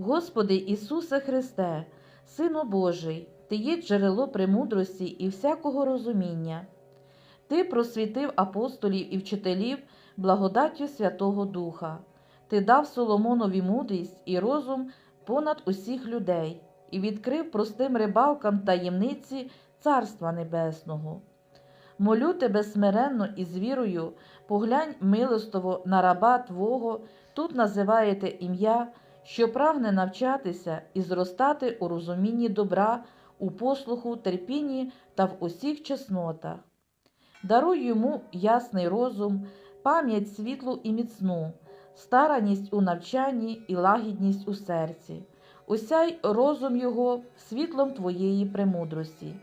Господи Ісусе Христе, Сину Божий, Ти є джерело премудрості і всякого розуміння. Ти просвітив апостолів і вчителів благодаттю Святого Духа. Ти дав Соломонові мудрість і розум понад усіх людей і відкрив простим рибалкам таємниці Царства Небесного. Молю тебе смиренно і з вірою, поглянь милостово на раба Твого, тут називаєте ім'я, що прагне навчатися і зростати у розумінні добра, у послуху, терпінні та в усіх чеснотах. Даруй йому ясний розум, пам'ять світлу і міцну, стараність у навчанні і лагідність у серці. Осяй розум його світлом твоєї премудрості,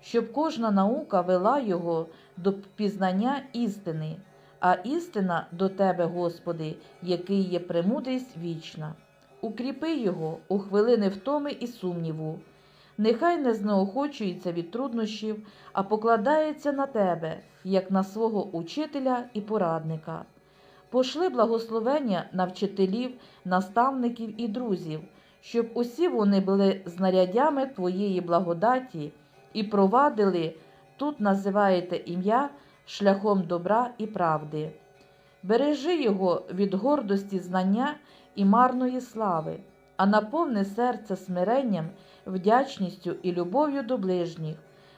щоб кожна наука вела його до пізнання істини, а істина до тебе, Господи, який є премудрість вічна. Укріпи його у хвилини втоми і сумніву. Нехай не знеохочується від труднощів, а покладається на тебе, як на свого учителя і порадника. Пошли благословення на вчителів, наставників і друзів, щоб усі вони були знарядями Твоєї благодаті і провадили, тут називаєте ім'я шляхом добра і правди. Бережи його від гордості знання і марної слави, а наповни серце смиренням, вдячністю і любов'ю до ближніх.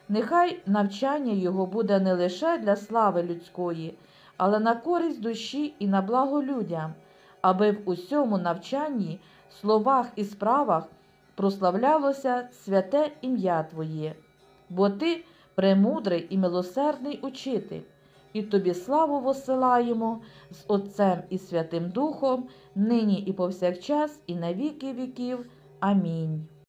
Нехай навчання його буде не лише для слави людської, але на користь душі і на благо людям, аби в усьому навчанні, словах і справах прославлялося святе ім'я Твоє, бо Ти премудрий і милосердний учитель, і Тобі славу восилаємо з Отцем і Святим Духом, нині і повсякчас, і на віки віків. Амінь.